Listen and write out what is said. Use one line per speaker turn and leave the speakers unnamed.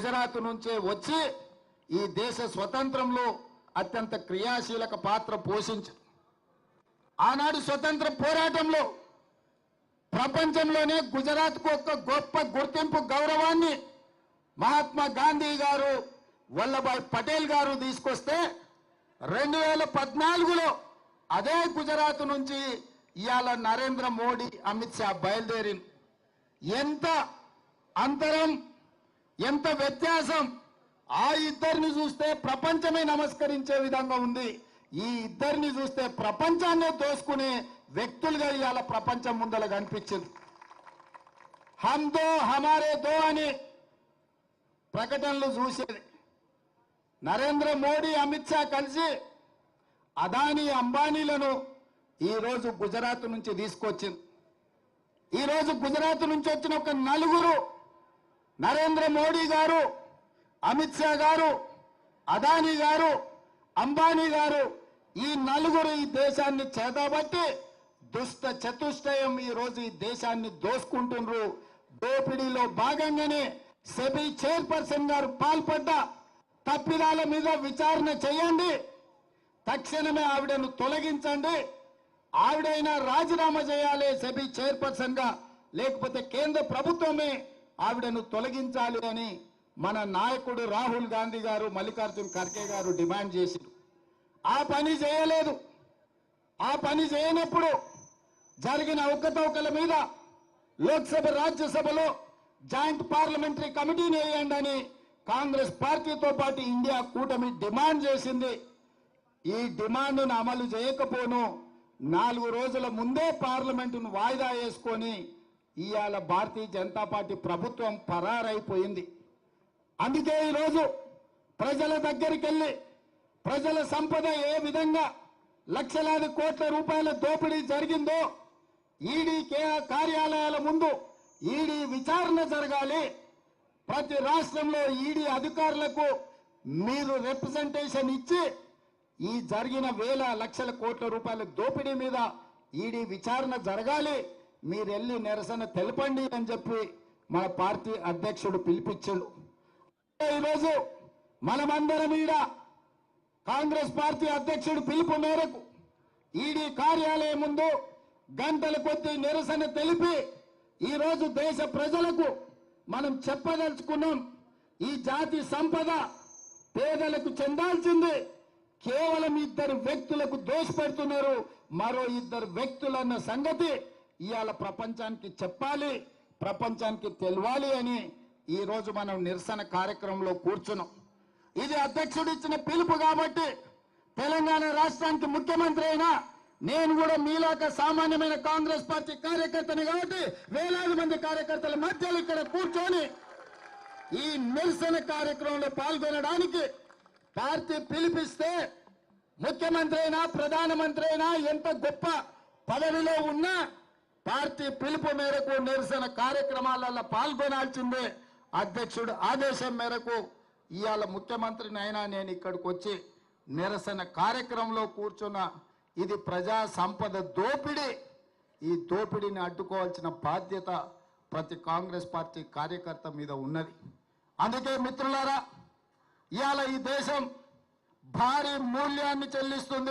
గుజరాత్ నుంచే వచ్చి ఈ దేశ స్వతంత్రంలో అత్యంత క్రియాశీలక పాత్ర పోషించారు ఆనాడు స్వతంత్ర పోరాటంలో ప్రపంచంలోనే గుజరాత్కు ఒక గొప్ప గుర్తింపు గౌరవాన్ని మహాత్మా గాంధీ గారు వల్లభాయ్ పటేల్ గారు తీసుకొస్తే రెండు వేల పద్నాలుగులో అదే గుజరాత్ నుంచి ఇవాళ నరేంద్ర మోడీ అమిత్ షా బయలుదేరి ఎంత అంతరం ఎంత వ్యత్యాసం? ఆ ఇద్దరిని చూస్తే ప్రపంచమే నమస్కరించే విధంగా ఉంది. ఈ ఇద్దరిని చూస్తే ప్రపంచాన్నే దోసుకునే వ్యక్తులుగా ఇవాళ ప్రపంచం ముందర కనిపించింది. హమ్ దో హమారే దో అని ప్రకటనలు చూసేది. నరేంద్ర మోడీ అమిత్ షా కలిసి అదానీ అంబానీలను ఈరోజు గుజరాత్ నుంచి తీసుకొచ్చింది. ఈరోజు గుజరాత్ నుంచి వచ్చిన ఒక నలుగురు నరేంద్ర మోడీ గారు అమిత్ షా గారు అదానీ గారు అంబానీ గారు ఈ నలుగురు ఈ దేశాన్ని చేతబట్టి దుష్ట చతుష్టయం ఈ రోజు ఈ దేశాన్ని దోసుకుంటుండ్రు. దోపిడీలో భాగంగానే సెబీ చైర్పర్సన్ గారు పాల్పడ్డ తప్పిదాల మీద విచారణ చేయండి. తక్షణమే ఆవిడను తొలగించండి. ఆవిడైనా రాజీనామా చేయాలి సెబీ చైర్పర్సన్గా లేకపోతే కేంద్ర ప్రభుత్వమే ఆవిడను తొలగించాలి అని మన నాయకుడు రాహుల్ గాంధీ గారు మల్లికార్జున్ ఖర్గే గారు డిమాండ్ చేశారు ఆ పని చేయలేదు. ఆ పని చేయనప్పుడు జరిగిన ఒక్కతవకల మీద లోక్సభ రాజ్యసభలో జాయింట్ పార్లమెంటరీ కమిటీని వేయండి అని కాంగ్రెస్ పార్టీతో పాటు ఇండియా కూటమి డిమాండ్ చేసింది. ఈ డిమాండ్ను అమలు చేయకపోను. నాలుగు రోజుల ముందే పార్లమెంటును వాయిదా వేసుకొని ఇవాళ భారతీయ జనతా పార్టీ ప్రభుత్వం పరారైపోయింది. అందుకే ఈరోజు ప్రజల దగ్గరికి వెళ్ళి ప్రజల సంపద ఏ విధంగా లక్షలాది కోట్ల రూపాయల దోపిడీ జరిగిందో ఈడీ కే- కార్యాలయాల ముందు ఈడీ విచారణ జరగాలి. ప్రతి రాష్ట్రంలో ఈడీ అధికారులకు మీరు రిప్రజెంటేషన్ ఇచ్చి ఈ జరిగిన వేల లక్షల కోట్ల రూపాయల దోపిడీ మీద ఈడీ విచారణ జరగాలి. మీరు వెళ్ళి నిరసన తెలపండి అని చెప్పి మన పార్టీ అధ్యక్షుడు పిలిపించాడు. ఈరోజు మనమందరం ఈడ కాంగ్రెస్ పార్టీ అధ్యక్షుడు పిలుపు మేరకు ఈడీ కార్యాలయం ముందు గంటల కొద్ది నిరసన తెలిపి ఈరోజు దేశ ప్రజలకు మనం చెప్పదలుచుకున్నాం ఈ జాతి సంపద పేదలకు చెందాల్సింది. కేవలం ఇద్దరు వ్యక్తులకు దోషపెడుతున్నారు మరో ఇద్దరు వ్యక్తులన్న సంగతి ఇవాళ ప్రపంచానికి చెప్పాలి ప్రపంచానికి తెలవాలి అని ఈరోజు మనం నిరసన కార్యక్రమంలో కూర్చున్నాం. ఇది అధ్యక్షుడు ఇచ్చిన పిలుపు కాబట్టి తెలంగాణ రాష్ట్రానికి ముఖ్యమంత్రి అయినా నేను కూడా మీలాక సామాన్యమైన కాంగ్రెస్ పార్టీ కార్యకర్తని కాబట్టి వేలాది మంది కార్యకర్తల మధ్యలో ఇక్కడ కూర్చొని ఈ నిరసన కార్యక్రమంలో పాల్గొనడానికి పార్టీ పిలిపిస్తే ముఖ్యమంత్రి అయినా ప్రధానమంత్రి అయినా ఎంత గొప్ప పదవిలో ఉన్నా పార్టీ పిలుపు మేరకు నిరసన కార్యక్రమాలలో పాల్గొనాల్సిందే అధ్యక్షుడు ఆదేశం మేరకు. ఇవాళ ముఖ్యమంత్రిని అయినా నేను ఇక్కడికి వచ్చి నిరసన కార్యక్రమంలో కూర్చున్న ఇది ప్రజా సంపద దోపిడీ. ఈ దోపిడీని అడ్డుకోవాల్సిన బాధ్యత ప్రతి కాంగ్రెస్ పార్టీ కార్యకర్త మీద ఉన్నది. అందుకే మిత్రులారా ఇవాళ ఈ దేశం భారీ మూల్యాన్ని చెల్లిస్తుంది.